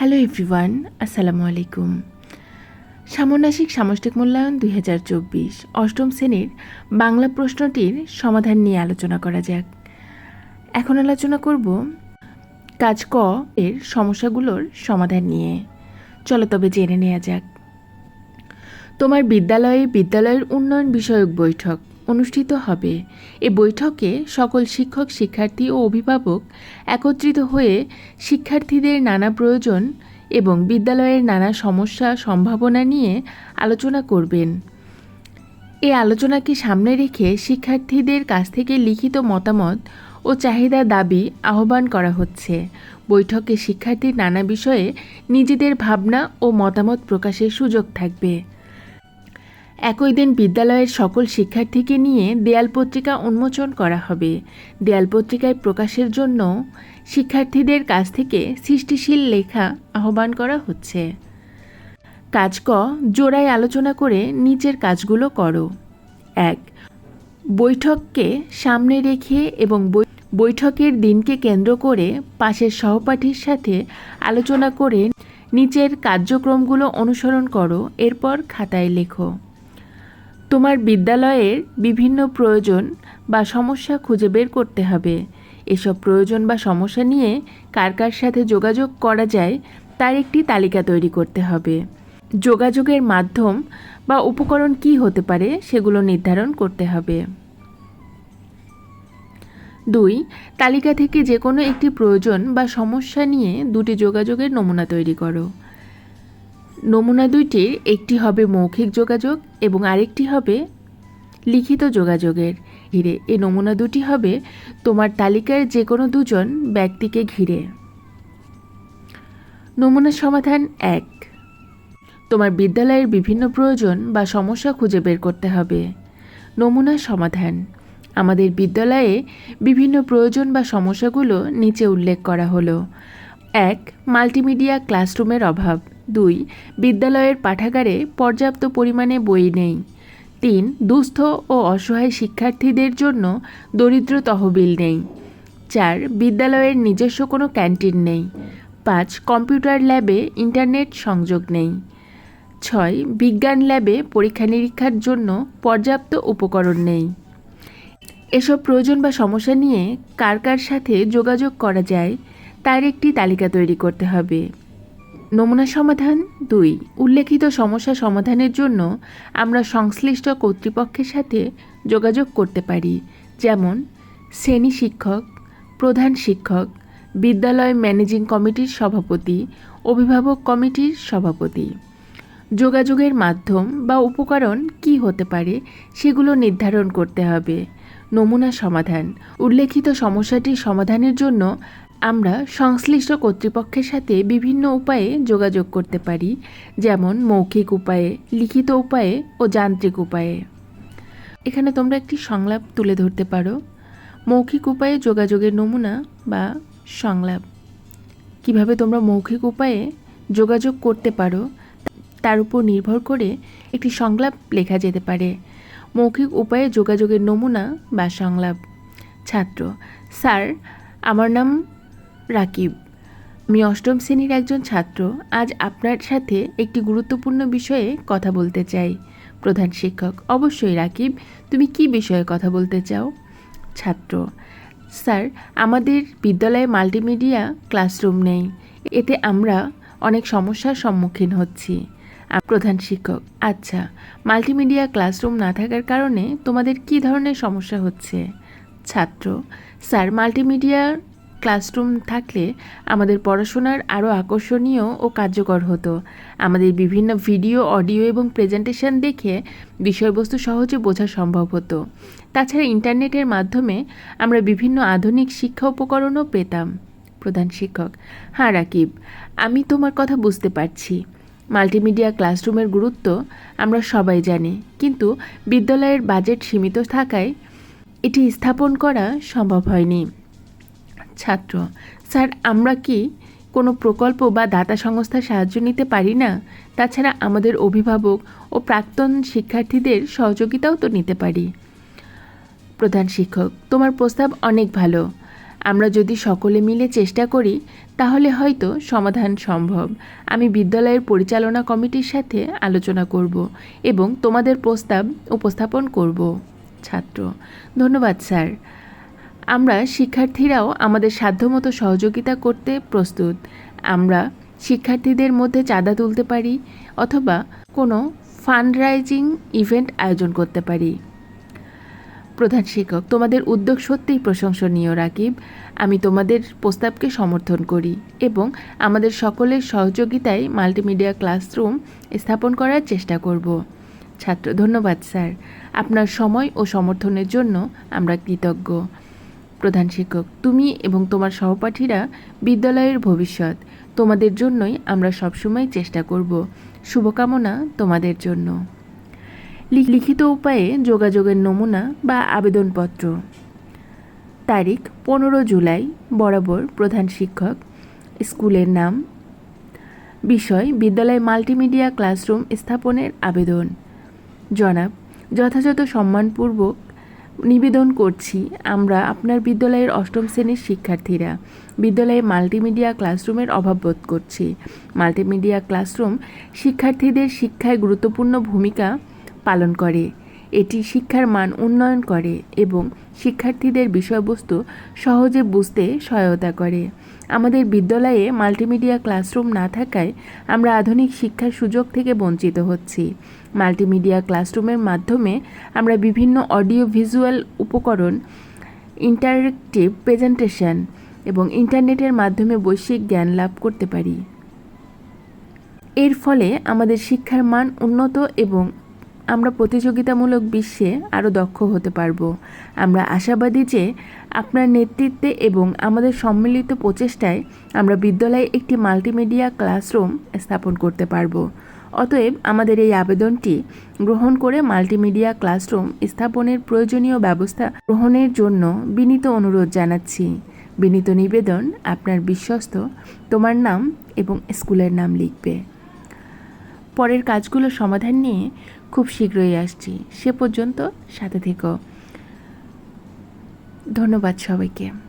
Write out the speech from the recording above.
Hello everyone, আসসালামু আলাইকুম। সামনাসিক সামষ্টিক মূল্যায়ন দুই হাজার চব্বিশ অষ্টম শ্রেণির বাংলা প্রশ্নটির সমাধান নিয়ে আলোচনা করা যাক। এখন আলোচনা করব কাজ ক এর সমস্যাগুলোর সমাধান নিয়ে। চলো তবে জেনে নেওয়া যাক। তোমার বিদ্যালয়ে বিদ্যালয়ের উন্নয়ন বিষয়ক বৈঠক অনুষ্ঠিত হবে। এ বৈঠকে সকল শিক্ষক, শিক্ষার্থী ও অভিভাবক একত্রিত হয়ে শিক্ষার্থীদের নানা প্রয়োজন এবং বিদ্যালয়ের নানা সমস্যা, সম্ভাবনা নিয়ে আলোচনা করবেন। এই আলোচনাকে সামনে রেখে শিক্ষার্থীদের কাছ থেকে লিখিত মতামত ও চাহিদা দাবি আহ্বান করা হচ্ছে। বৈঠকে শিক্ষার্থীর নানা বিষয়ে নিজেদের ভাবনা ও মতামত প্রকাশের সুযোগ থাকবে। একই দিন বিদ্যালয়ের সকল শিক্ষার্থীকে নিয়ে দেয়াল পত্রিকা উন্মোচন করা হবে। দেয়াল পত্রিকায় প্রকাশের জন্য শিক্ষার্থীদের কাছ থেকে সৃষ্টিশীল লেখা আহ্বান করা হচ্ছে। কাজ ক, জোড়ায় আলোচনা করে নিচের কাজগুলো করো। এক, বৈঠককে সামনে রেখে এবং বৈঠকের দিনকে কেন্দ্র করে পাশের সহপাঠীর সাথে আলোচনা করে নিচের কার্যক্রমগুলো অনুসরণ করো, এরপর খাতায় লেখো। তোমার বিদ্যালয়ের বিভিন্ন প্রয়োজন বা সমস্যা খুঁজে বের করতে হবে। এসব প্রয়োজন বা সমস্যা নিয়ে কার কার সাথে যোগাযোগ করা যায় তার একটি তালিকা তৈরি করতে হবে। যোগাযোগের মাধ্যম বা উপকরণ কি হতে পারে সেগুলো নির্ধারণ করতে হবে। দুই, তালিকা থেকে যে কোনো একটি প্রয়োজন বা সমস্যা নিয়ে দুটি যোগাযোগের নমুনা তৈরি করো। নমুনা দুইটির একটি হবে মৌখিক যোগাযোগ এবং আরেকটি হবে লিখিত যোগাযোগের। ঘিরে এ নমুনা দুটি হবে তোমার তালিকার যে কোনো দুজন ব্যক্তিকে ঘিরে। নমুনা সমাধান এক। তোমার বিদ্যালয়ের বিভিন্ন প্রয়োজন বা সমস্যা খুঁজে বের করতে হবে। নমুনা সমাধান। আমাদের বিদ্যালয়ে বিভিন্ন প্রয়োজন বা সমস্যাগুলো নিচে উল্লেখ করা হলো। এক, মাল্টিমিডিয়া ক্লাসরুমের অভাব। দুই, বিদ্যালয়ের পাঠাগারে পর্যাপ্ত পরিমাণে বই নেই। তিন, দুস্থ ও অসহায় শিক্ষার্থীদের জন্য দরিদ্র তহবিল নেই। চার, বিদ্যালয়ের নিজস্ব কোনো ক্যান্টিন নেই। পাঁচ, কম্পিউটার ল্যাবে ইন্টারনেট সংযোগ নেই। ছয়, বিজ্ঞান ল্যাবে পরীক্ষা নিরীক্ষার জন্য পর্যাপ্ত উপকরণ নেই। এসব প্রয়োজন বা সমস্যা নিয়ে কার কার সাথে যোগাযোগ করা যায়, তার একটি তালিকা তৈরি করতে হবে। নমুনা সমাধান দুই। উল্লেখিত সমস্যা সমাধানের জন্য আমরা সংশ্লিষ্ট কর্তৃপক্ষের সাথে যোগাযোগ করতে পারি, যেমন শ্রেণি শিক্ষক, প্রধান শিক্ষক, বিদ্যালয় ম্যানেজিং কমিটির সভাপতি, অভিভাবক কমিটির সভাপতি। যোগাযোগের মাধ্যম বা উপকরণ কি হতে পারে সেগুলো নির্ধারণ করতে হবে। নমুনা সমাধান। উল্লেখিত সমস্যাটির সমাধানের জন্য আমরা সংশ্লিষ্ট কর্তৃপক্ষের সাথে বিভিন্ন উপায়ে যোগাযোগ করতে পারি, যেমন মৌখিক উপায়ে, লিখিত উপায়ে ও যান্ত্রিক উপায়ে। এখানে তোমরা একটি সংলাপ তুলে ধরতে পারো। মৌখিক উপায়ে যোগাযোগের নমুনা বা সংলাপ। কীভাবে তোমরা মৌখিক উপায়ে যোগাযোগ করতে পারো, তার উপর নির্ভর করে একটি সংলাপ লেখা যেতে পারে। মৌখিক উপায়ে যোগাযোগের নমুনা বা সংলাপ। ছাত্র, স্যার, আমার নাম রাকিব, আমি অষ্টম শ্রেণির একজন ছাত্র, আজ আপনার সাথে একটি গুরুত্বপূর্ণ বিষয়ে কথা বলতে চাই। প্রধান শিক্ষক, অবশ্যই রাকিব, তুমি কি বিষয়ে কথা বলতে চাও? ছাত্র, স্যার, আমাদের বিদ্যালয়ে মাল্টিমিডিয়া ক্লাসরুম নেই, এতে আমরা অনেক সমস্যার সম্মুখীন হচ্ছি। প্রধান শিক্ষক আচ্ছা মাল্টিমিডিয়া ক্লাসরুম না থাকার কারণে তোমাদের কি ধরনের সমস্যা হচ্ছে? ছাত্র, স্যার, মাল্টিমিডিয়া ক্লাসরুম থাকলে আমাদের পড়াশোনার আরও আকর্ষণীয় ও কার্যকর হতো। আমাদের বিভিন্ন ভিডিও, অডিও এবং প্রেজেন্টেশন দেখে বিষয়বস্তু সহজে বোঝা সম্ভব হতো। তাছাড়া ইন্টারনেটের মাধ্যমে আমরা বিভিন্ন আধুনিক শিক্ষা উপকরণও পেতাম। প্রধান শিক্ষক হ্যাঁ রাকিব, আমি তোমার কথা বুঝতে পারছি। মাল্টিমিডিয়া ক্লাসরুমের গুরুত্ব আমরা সবাই জানি, কিন্তু বিদ্যালয়ের বাজেট সীমিত থাকায় এটি স্থাপন করা সম্ভব হয়নি। ছাত্র। স্যার, আমরা কি কোনো প্রকল্প বা দাতা সংস্থার সাহায্য নিতে পারি না? তাছাড়া আমাদের অভিভাবক ও প্রাক্তন শিক্ষার্থীদের সহযোগিতাও তো নিতে পারি। প্রধান শিক্ষক, তোমার প্রস্তাব অনেক ভালো। আমরা যদি সকলে মিলে চেষ্টা করি, তাহলে হয়তো সমাধান সম্ভব। আমি বিদ্যালয়ের পরিচালনা কমিটির সাথে আলোচনা করব এবং তোমাদের প্রস্তাব উপস্থাপন করব। ছাত্র, ধন্যবাদ স্যার। আমরা শিক্ষার্থীরাও আমাদের সাধ্যমতো সহযোগিতা করতে প্রস্তুত। আমরা শিক্ষার্থীদের মধ্যে চাঁদা তুলতে পারি অথবা কোনো ফান্ডরাইজিং ইভেন্ট আয়োজন করতে পারি। প্রধান শিক্ষক, তোমাদের উদ্যোগ সত্যিই প্রশংসনীয়, রাকিব। আমি তোমাদের প্রস্তাবকে সমর্থন করি এবং আমাদের সকলের সহযোগিতায় মাল্টিমিডিয়া ক্লাসরুম স্থাপন করার চেষ্টা করব। ছাত্র, ধন্যবাদ, স্যার। আপনার সময় ও সমর্থনের জন্য আমরা কৃতজ্ঞ। প্রধান শিক্ষক, তুমি এবং তোমার সহপাঠীরা বিদ্যালয়ের ভবিষ্যৎ। তোমাদের জন্যই আমরা সবসময় চেষ্টা করব। শুভকামনা তোমাদের জন্য। লিখিত উপায়ে যোগাযোগের নমুনা বা আবেদনপত্র। তারিখ, পনেরো জুলাই, বরাবর প্রধান শিক্ষক। স্কুলের নাম। বিষয়, বিদ্যালয় মাল্টিমিডিয়া ক্লাসরুম স্থাপনের আবেদন। জনাব, যথাযথ সম্মানপূর্বক নিবেদন করছি, আমরা আপনার বিদ্যালয়ের অষ্টম শ্রেণির শিক্ষার্থীরা বিদ্যালয়ে মাল্টিমিডিয়া ক্লাসরুমের অভাব বোধ করছি। মাল্টিমিডিয়া ক্লাসরুম শিক্ষার্থীদের শিক্ষায় গুরুত্বপূর্ণ ভূমিকা পালন করে। এটি শিক্ষার মান উন্নয়ন করে এবং শিক্ষার্থীদের বিষয়বস্তু সহজে বুঝতে সহায়তা করে। আমাদের বিদ্যালয়ে মাল্টিমিডিয়া ক্লাসরুম না থাকায় আমরা আধুনিক শিক্ষার সুযোগ থেকে বঞ্চিত হচ্ছি। মাল্টিমিডিয়া ক্লাসরুমের মাধ্যমে আমরা বিভিন্ন অডিও ভিজুয়াল উপকরণ ইন্টারেক্টিভ প্রেজেন্টেশন এবং ইন্টারনেটের মাধ্যমে বৈশ্বিক জ্ঞান লাভ করতে পারি। এর ফলে আমাদের শিক্ষার মান উন্নত এবং আমরা প্রতিযোগিতামূলক বিশ্বে আরও দক্ষ হতে পারব। আমরা আশাবাদী যে আপনার নেতৃত্বে এবং আমাদের সম্মিলিত প্রচেষ্টায় আমরা বিদ্যালয়ে একটি মাল্টিমিডিয়া ক্লাসরুম স্থাপন করতে পারব। অতএব আমাদের এই আবেদনটি গ্রহণ করে মাল্টিমিডিয়া ক্লাসরুম স্থাপনের প্রয়োজনীয় ব্যবস্থা গ্রহণের জন্য বিনীত অনুরোধ জানাচ্ছি। বিনীত নিবেদন আপনার বিশ্বস্ত, তোমার নাম এবং স্কুলের নাম লিখবে। পরের কাজগুলো সমাধান নিয়ে খুব শীঘ্রই আসছি। সে পর্যন্ত সাথে থেকো। ধন্যবাদ সবাইকে।